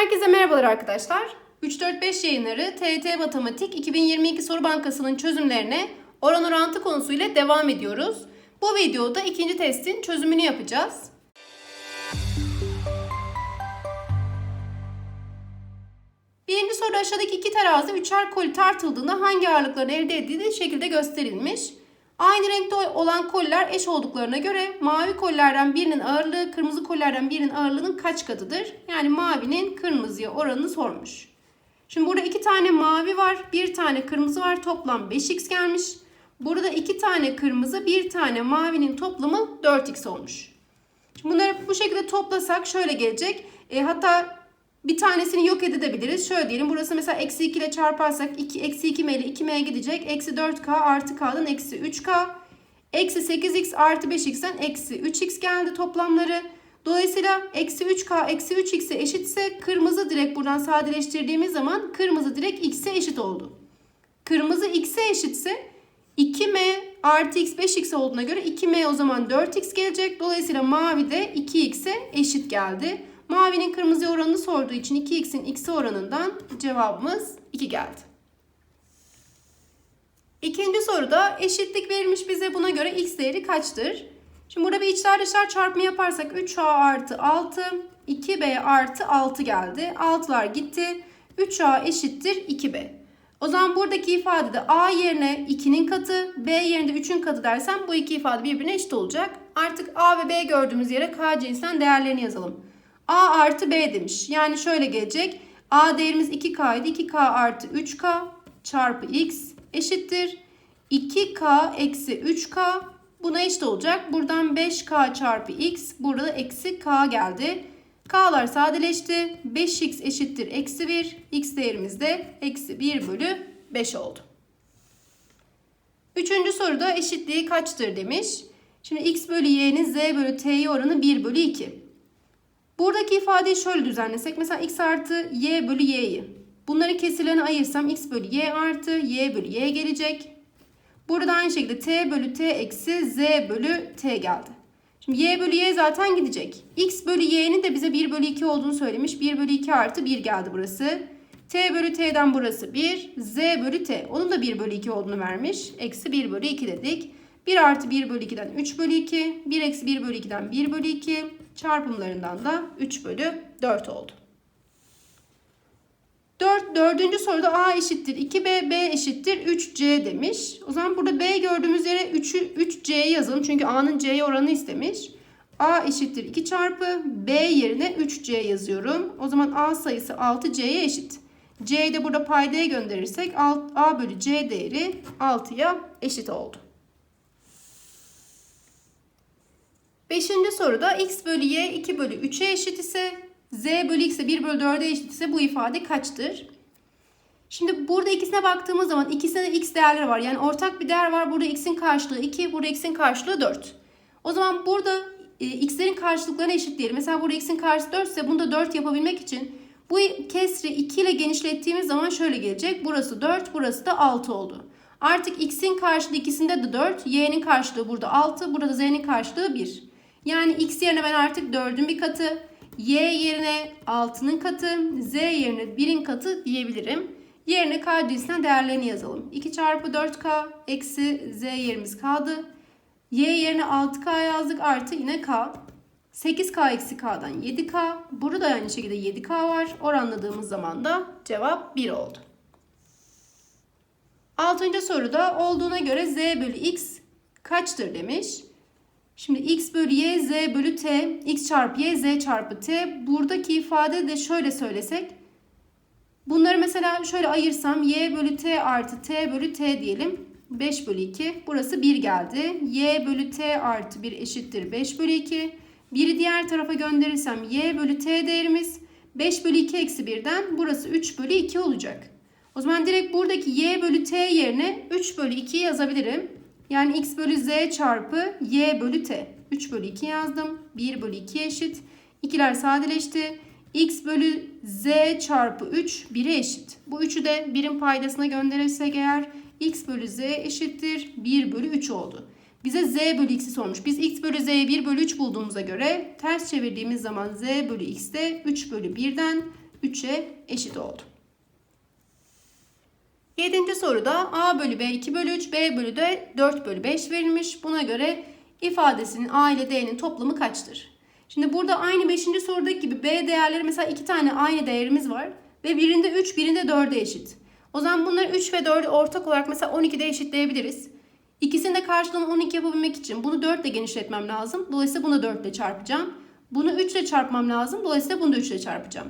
Herkese merhabalar arkadaşlar. 3-4-5 yayınları TET Matematik 2022 Soru Bankası'nın çözümlerine oran orantı konusuyla devam ediyoruz. Bu videoda ikinci testin çözümünü yapacağız. Birinci soru aşağıdaki iki terazi üçer koli tartıldığında hangi ağırlıkların elde edildiği şekilde gösterilmiş. Aynı renkte olan koliler eş olduklarına göre mavi kolilerden birinin ağırlığı kırmızı kolilerden birinin ağırlığının kaç katıdır? Yani mavinin kırmızıya oranını sormuş. Şimdi burada iki tane mavi var, bir tane kırmızı var. Toplam 5x gelmiş. Burada iki tane kırmızı, bir tane mavinin toplamı 4x olmuş. Şimdi bunları bu şekilde toplasak şöyle gelecek. E, hatta bir tanesini yok edebiliriz. Şöyle diyelim burası mesela eksi 2 ile çarparsak 2, eksi 2m ile 2m gidecek. Eksi 4k artı k'dan eksi 3k. Eksi 8x artı 5x'ten eksi 3x geldi toplamları. Dolayısıyla eksi 3k eksi 3x'e eşitse kırmızı direkt buradan sadeleştirdiğimiz zaman kırmızı direkt x'e eşit oldu. Kırmızı x'e eşitse 2m artı x 5x olduğuna göre 2m o zaman 4x gelecek. Dolayısıyla mavi de 2x'e eşit geldi. Mavinin kırmızı oranını sorduğu için 2x'in x'e oranından cevabımız 2 geldi. İkinci soruda eşitlik verilmiş bize buna göre x değeri kaçtır? Şimdi burada bir içler dışlar çarpımı yaparsak 3a artı 6, 2b artı 6 geldi. 6'lar gitti. 3a eşittir 2b. O zaman buradaki ifadede a yerine 2'nin katı, b yerine 3'ün katı dersem bu iki ifade birbirine eşit olacak. Artık a ve b gördüğümüz yere k cinsinden değerlerini yazalım. A artı b demiş. Yani şöyle gelecek. a değerimiz 2k idi. 2k artı 3k çarpı x eşittir. 2k eksi 3k buna eşit olacak. Buradan 5k çarpı x burada da eksi k geldi. K'lar sadeleşti. 5x eşittir eksi 1. X değerimiz de eksi 1 bölü 5 oldu. Üçüncü soruda eşitliği kaçtır demiş. Şimdi x bölü y'nin z bölü t'ye oranı 1 bölü 2. Buradaki ifadeyi şöyle düzenlesek. Mesela x artı y bölü y'yi. Bunların kesirlerini ayırsam x bölü y artı y bölü y gelecek. Burada aynı şekilde t bölü t eksi z bölü t geldi. Şimdi y bölü y zaten gidecek. x bölü y'nin de bize 1 bölü 2 olduğunu söylemiş. 1 bölü 2 artı 1 geldi burası. t bölü t'den burası 1. z bölü t. Onun da 1 bölü 2 olduğunu vermiş. Eksi 1 bölü 2 dedik. 1 artı 1 bölü 2'den 3 bölü 2. 1 eksi 1 bölü 2'den 1 bölü 2. Çarpımlarından da 3 bölü 4 oldu. 4, dördüncü soruda A eşittir 2B, B eşittir 3C demiş. O zaman burada B gördüğümüz yere 3'ü 3C'yi yazalım. Çünkü A'nın C'ye oranı istemiş. A eşittir 2 çarpı B yerine 3C yazıyorum. O zaman A sayısı 6C'ye eşit. C'yi de burada paydaya gönderirsek A bölü C değeri 6'ya eşit oldu. Beşinci soruda x bölü y 2 bölü 3'e eşit ise z bölü x'e 1 bölü 4'e eşit ise bu ifade kaçtır? Şimdi burada ikisine baktığımız zaman ikisinde de x değerleri var. Yani ortak bir değer var. Burada x'in karşılığı 2, burada x'in karşılığı 4. O zaman burada e, x'lerin karşılıklarını eşitleyelim. Mesela burada x'in karşısı 4 ise bunu da 4 yapabilmek için bu kesri 2 ile genişlettiğimiz zaman şöyle gelecek. Burası 4, burası da 6 oldu. Artık x'in karşılığı ikisinde de 4, y'nin karşılığı burada 6, burada z'nin karşılığı 1. Yani x yerine ben artık 4'ün bir katı, y yerine 6'nın katı, z yerine 1'in katı diyebilirim. Yerine k cinsinden değerlerini yazalım. 2 çarpı 4k eksi z yerimiz kaldı. y yerine 6k yazdık artı yine k. 8k eksi k'dan 7k. Burada aynı şekilde 7k var. Oranladığımız zaman da cevap 1 oldu. Altıncı soruda olduğuna göre z bölü x kaçtır demiş. Şimdi x bölü y, z bölü t, x çarpı y, z çarpı t. Buradaki ifade de şöyle söylesek. Bunları mesela şöyle ayırsam y bölü t artı t bölü t diyelim. 5 bölü 2. Burası 1 geldi. y bölü t artı 1 eşittir 5 bölü 2. 1'i diğer tarafa gönderirsem y bölü t değerimiz 5 bölü 2 eksi 1'den burası 3 bölü 2 olacak. O zaman direkt buradaki y bölü t yerine 3 bölü 2 yazabilirim. Yani x bölü z çarpı y bölü t. 3 bölü 2 yazdım. 1 bölü 2 eşit. İkiler sadeleşti. x bölü z çarpı 3 1'e eşit. Bu 3'ü de 1'in paydasına gönderirsek eğer x bölü z eşittir 1 bölü 3 oldu. Bize z bölü x'i sormuş. Biz x bölü z'yi 1 bölü 3 bulduğumuza göre ters çevirdiğimiz zaman z bölü x de 3 bölü 1'den 3'e eşit oldu. Yedinci soruda A bölü B 2 bölü 3, B bölü D 4 bölü 5 verilmiş. Buna göre ifadesinin A ile D'nin toplamı kaçtır? Şimdi burada aynı 5. sorudaki gibi B değerleri mesela iki tane aynı değerimiz var. Ve birinde 3, birinde 4'e eşit. O zaman bunları 3 ve 4'ü ortak olarak mesela 12'de eşitleyebiliriz. İkisini de karşılığını 12 yapabilmek için bunu 4 ile genişletmem lazım. Dolayısıyla bunu 4 ile çarpacağım. Bunu 3 ile çarpmam lazım. Dolayısıyla bunu da 3 ile çarpacağım.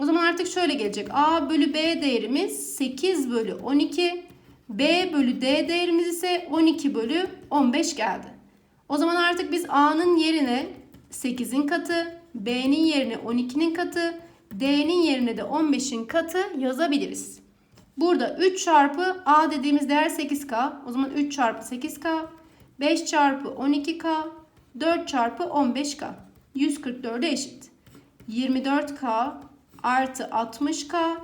O zaman artık şöyle gelecek. A bölü B değerimiz 8 bölü 12. B bölü D değerimiz ise 12 bölü 15 geldi. O zaman artık biz A'nın yerine 8'in katı, B'nin yerine 12'nin katı, D'nin yerine de 15'in katı yazabiliriz. Burada 3 çarpı A dediğimiz değer 8K. O zaman 3 çarpı 8K, 5 çarpı 12K, 4 çarpı 15K. 144'e eşit. 24K artı 60K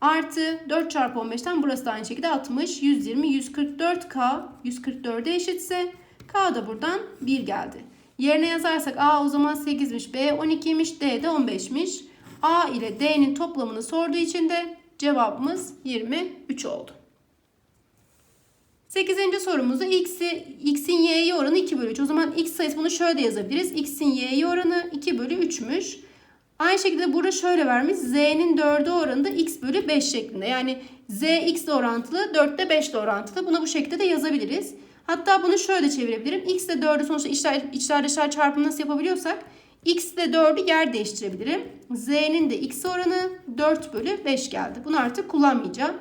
artı 4 çarpı 15'ten burası da aynı şekilde 60, 120, 144K 144'e eşitse K da buradan 1 geldi. Yerine yazarsak A o zaman 8'miş, B 12'ymiş, D de 15'miş. A ile D'nin toplamını sorduğu için de cevabımız 23 oldu. 8. sorumuzda x'i x'in y'ye oranı 2 bölü 3. O zaman x sayısı bunu şöyle de yazabiliriz. x'in y'ye oranı 2 bölü 3'müş. Aynı şekilde burada şöyle vermiş. z'nin 4'e oranı da x bölü 5 şeklinde. Yani z x ile orantılı 4 de 5 ile orantılı. Bunu bu şekilde de yazabiliriz. Hatta bunu şöyle çevirebilirim. x ile 4'ü sonuçta içler, içler dışlar çarpımı nasıl yapabiliyorsak x ile 4'ü yer değiştirebilirim. z'nin de x oranı 4 bölü 5 geldi. Bunu artık kullanmayacağım.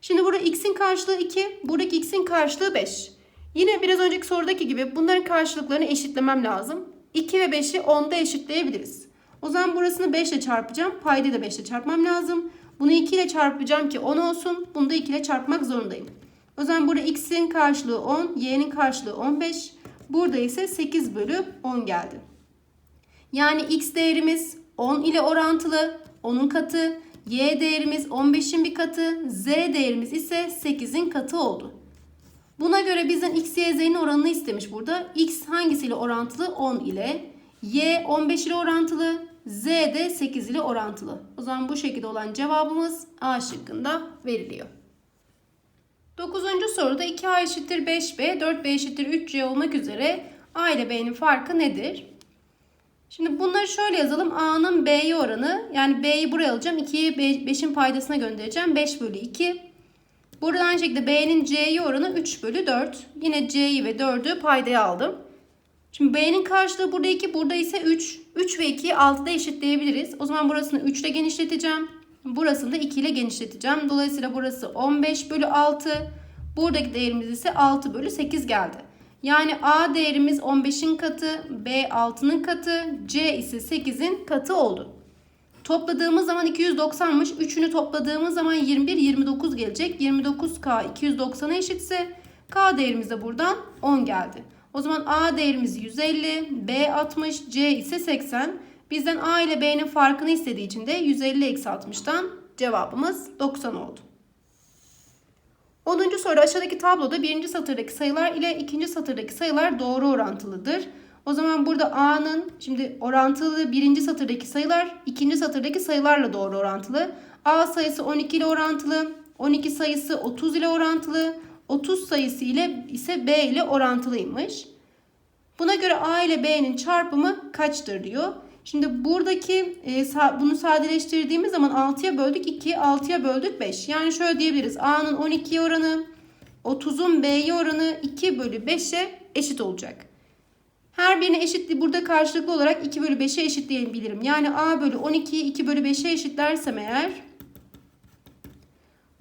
Şimdi burada x'in karşılığı 2, buradaki x'in karşılığı 5. Yine biraz önceki sorudaki gibi bunların karşılıklarını eşitlemem lazım. 2 ve 5'i 10'da eşitleyebiliriz. O zaman burasını 5 ile çarpacağım. Payda da 5 ile çarpmam lazım. Bunu 2 ile çarpacağım ki 10 olsun. Bunu da 2 ile çarpmak zorundayım. O zaman burada x'in karşılığı 10, y'nin karşılığı 15. Burada ise 8 bölü 10 geldi. Yani x değerimiz 10 ile orantılı, 10'un katı. Y değerimiz 15'in bir katı, Z değerimiz ise 8'in katı oldu. Buna göre bizden x, y, z'nin oranını istemiş burada. x hangisiyle orantılı? 10 ile. Y 15 ile orantılı. Z de 8 ile orantılı. O zaman bu şekilde olan cevabımız A şıkkında veriliyor. 9. soruda 2A eşittir 5B, 4B eşittir 3C olmak üzere A ile B'nin farkı nedir? Şimdi bunları şöyle yazalım. A'nın B'ye oranı yani B'yi buraya alacağım. 2'yi 5'in paydasına göndereceğim. 5 bölü 2. Buradan aynı şekilde B'nin C'ye oranı 3 bölü 4. Yine C'yi ve 4'ü paydaya aldım. Şimdi B'nin karşılığı burada 2. Burada ise 3. 3 ve 2'yi 6'da eşitleyebiliriz. O zaman burasını 3 ile genişleteceğim. Burasını da 2 ile genişleteceğim. Dolayısıyla burası 15 bölü 6. Buradaki değerimiz ise 6 bölü 8 geldi. Yani A değerimiz 15'in katı, B 6'nın katı, C ise 8'in katı oldu. Topladığımız zaman 290'mış. Üçünü topladığımız zaman 21, 29 gelecek. 29K 290'a eşitse K değerimiz de buradan 10 geldi. O zaman A değerimiz 150, B 60, C ise 80. Bizden A ile B'nin farkını istediği için de 150 eksi 60'tan cevabımız 90 oldu. 10. soru aşağıdaki tabloda birinci satırdaki sayılar ile ikinci satırdaki sayılar doğru orantılıdır. O zaman burada A'nın şimdi orantılı birinci satırdaki sayılar ikinci satırdaki sayılarla doğru orantılı. A sayısı 12 ile orantılı. 12 sayısı 30 ile orantılı. 30 sayısı ile ise B ile orantılıymış. Buna göre A ile B'nin çarpımı kaçtır diyor. Şimdi buradaki e, bunu sadeleştirdiğimiz zaman 6'ya böldük 2, 6'ya böldük 5. Yani şöyle diyebiliriz. A'nın 12'ye oranı 30'un B'ye oranı 2 bölü 5'e eşit olacak. Her birine eşit burada karşılıklı olarak 2 bölü 5'e eşitleyebilirim. Yani A bölü 12'yi 2 bölü 5'e eşitlersem eğer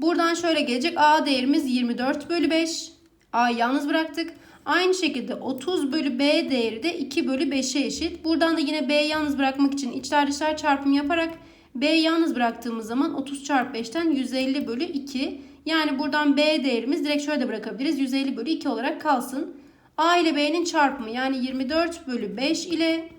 buradan şöyle gelecek. A değerimiz 24 bölü 5. A'yı yalnız bıraktık. Aynı şekilde 30 bölü B değeri de 2 bölü 5'e eşit. Buradan da yine B'yi yalnız bırakmak için içler dışlar çarpımı yaparak B'yi yalnız bıraktığımız zaman 30 çarpı 5'ten 150 bölü 2. Yani buradan B değerimiz direkt şöyle de bırakabiliriz. 150 bölü 2 olarak kalsın. A ile B'nin çarpımı yani 24 bölü 5 ile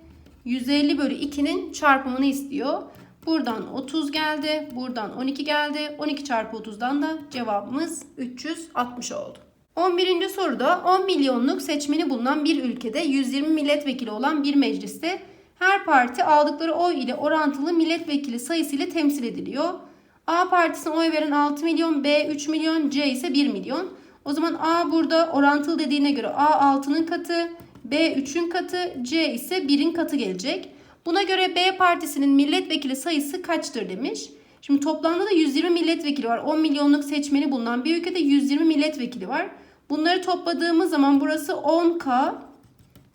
150 bölü 2'nin çarpımını istiyor. Buradan 30 geldi. Buradan 12 geldi. 12 çarpı 30'dan da cevabımız 360 oldu. 11. soruda 10 milyonluk seçmeni bulunan bir ülkede 120 milletvekili olan bir mecliste Her parti aldıkları oy ile orantılı milletvekili sayısı ile temsil ediliyor. A partisine oy veren 6 milyon, B 3 milyon, C ise 1 milyon. O zaman A burada orantılı dediğine göre A 6'nın katı, B 3'ün katı, C ise 1'in katı gelecek. Buna göre B partisinin milletvekili sayısı kaçtır demiş. Şimdi toplamda da 120 milletvekili var. 10 milyonluk seçmeni bulunan bir ülkede 120 milletvekili var. Bunları topladığımız zaman burası 10K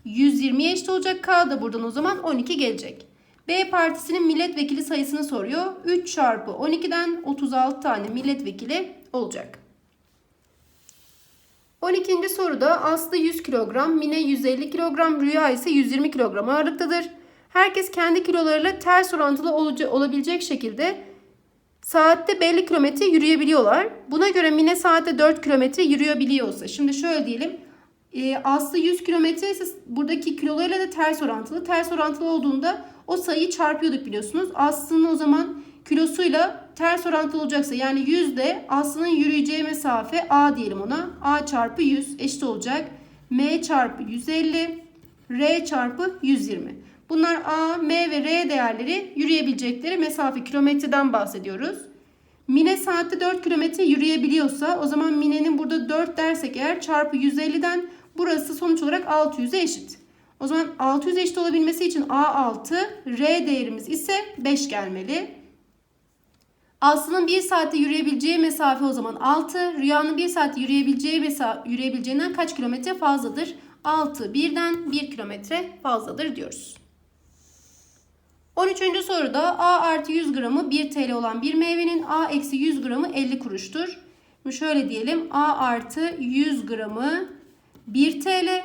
120'ye eşit olacak. K da buradan o zaman 12 gelecek. B partisinin milletvekili sayısını soruyor. 3 çarpı 12'den 36 tane milletvekili olacak. 12. soruda Aslı 100 kilogram, Mine 150 kilogram, Rüya ise 120 kilogram ağırlıktadır. Herkes kendi kilolarıyla ters orantılı olabilecek şekilde saatte belli kilometre yürüyebiliyorlar. Buna göre Mine saatte 4 kilometre yürüyebiliyorsa. Şimdi şöyle diyelim. E, Aslı 100 kilometre ise buradaki kilolarıyla da ters orantılı. Ters orantılı olduğunda o sayıyı çarpıyorduk biliyorsunuz. Aslı'nın o zaman kilosuyla ters orantılı olacaksa yani 100 de Aslı'nın yürüyeceği mesafe A diyelim ona. A çarpı 100 eşit olacak. M çarpı 150 R çarpı 120. Bunlar A, M ve R değerleri yürüyebilecekleri mesafe kilometreden bahsediyoruz. Mine saatte 4 kilometre yürüyebiliyorsa o zaman Mine'nin burada 4 dersek eğer çarpı 150'den burası sonuç olarak 600'e eşit. O zaman 600 eşit olabilmesi için A6, R değerimiz ise 5 gelmeli. Aslı'nın 1 saatte yürüyebileceği mesafe o zaman 6. Rüyanın 1 saatte yürüyebileceği mesafe, yürüyebileceğinden kaç kilometre fazladır? 6 1'den 1 kilometre fazladır diyoruz. 13. soruda A artı 100 gramı 1 TL olan bir meyvenin A eksi 100 gramı 50 kuruştur. Şimdi şöyle diyelim A artı 100 gramı 1 TL.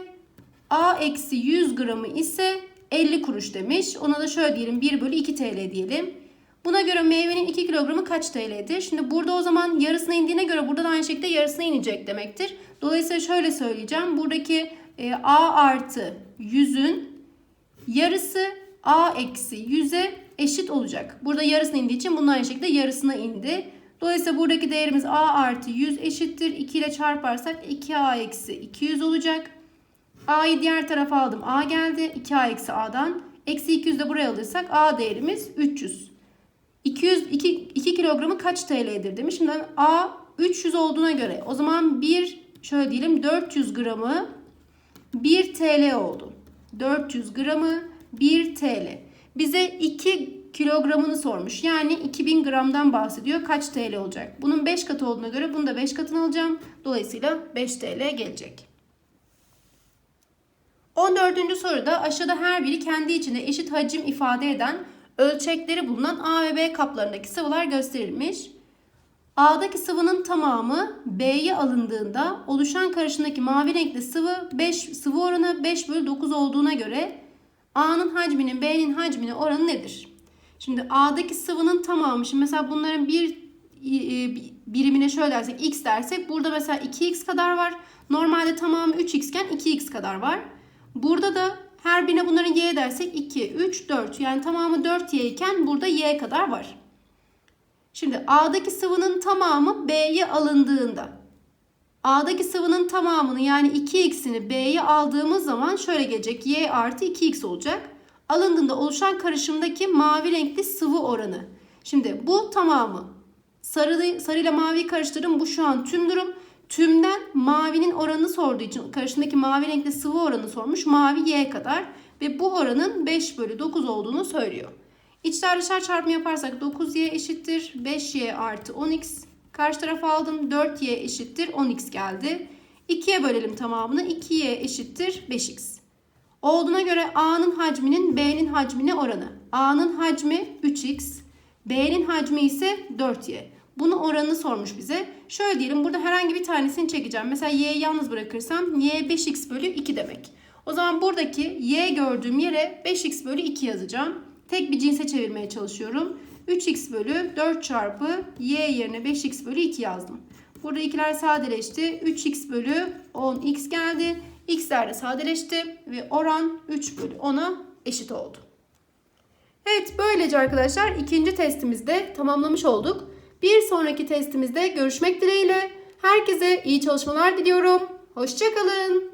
A eksi 100 gramı ise 50 kuruş demiş. Ona da şöyle diyelim 1 bölü 2 TL diyelim. Buna göre meyvenin 2 kilogramı kaç TL'dir? Şimdi burada o zaman yarısına indiğine göre burada da aynı şekilde yarısına inecek demektir. Dolayısıyla şöyle söyleyeceğim. Buradaki e, A artı 100'ün yarısı A eksi 100'e eşit olacak. Burada yarısına indiği için bunun aynı şekilde yarısına indi. Dolayısıyla buradaki değerimiz A artı 100 eşittir. 2 ile çarparsak 2A eksi 200 olacak. A'yı diğer tarafa aldım. A geldi. 2A eksi A'dan. Eksi 200 de buraya alırsak A değerimiz 300. 200, 2, 2 kilogramı kaç TL'dir demiş. Şimdi A 300 olduğuna göre o zaman bir şöyle diyelim 400 gramı 1 TL oldu. 400 gramı 1 TL. Bize 2 kilogramını sormuş. Yani 2000 gramdan bahsediyor. Kaç TL olacak? Bunun 5 katı olduğuna göre bunu da 5 katını alacağım. Dolayısıyla 5 TL gelecek. 14. soruda aşağıda her biri kendi içinde eşit hacim ifade eden ölçekleri bulunan A ve B kaplarındaki sıvılar gösterilmiş. A'daki sıvının tamamı B'ye alındığında oluşan karışımdaki mavi renkli sıvı 5 sıvı oranı 5 bölü 9 olduğuna göre A'nın hacminin B'nin hacmine oranı nedir? Şimdi A'daki sıvının tamamı şimdi mesela bunların bir e, birimine şöyle dersek x dersek burada mesela 2x kadar var. Normalde tamamı 3x iken 2x kadar var. Burada da her birine bunların y dersek 2, 3, 4 yani tamamı 4y iken burada y kadar var. Şimdi A'daki sıvının tamamı B'ye alındığında A'daki sıvının tamamını yani 2x'ini B'ye aldığımız zaman şöyle gelecek. Y artı 2x olacak. Alındığında oluşan karışımdaki mavi renkli sıvı oranı. Şimdi bu tamamı. Sarı, sarıyla mavi karıştırdım. Bu şu an tüm durum. Tümden mavinin oranını sorduğu için karşındaki mavi renkli sıvı oranı sormuş. Mavi y kadar ve bu oranın 5 bölü 9 olduğunu söylüyor. İçler dışlar çarpımı yaparsak 9y eşittir 5y artı 10x. Karşı tarafa aldım 4y eşittir 10x geldi. 2'ye bölelim tamamını 2y eşittir 5x. Olduğuna göre A'nın hacminin B'nin hacmine oranı. A'nın hacmi 3x, B'nin hacmi ise 4y. Bunu oranını sormuş bize. Şöyle diyelim burada herhangi bir tanesini çekeceğim. Mesela y'yi yalnız bırakırsam y 5x bölü 2 demek. O zaman buradaki y gördüğüm yere 5x bölü 2 yazacağım. Tek bir cinse çevirmeye çalışıyorum. 3x bölü 4 çarpı y yerine 5x bölü 2 yazdım. Burada ikiler sadeleşti. 3x bölü 10x geldi. x'ler de sadeleşti ve oran 3 bölü 10'a eşit oldu. Evet böylece arkadaşlar ikinci testimizde tamamlamış olduk. Bir sonraki testimizde görüşmek dileğiyle. Herkese iyi çalışmalar diliyorum. Hoşçakalın.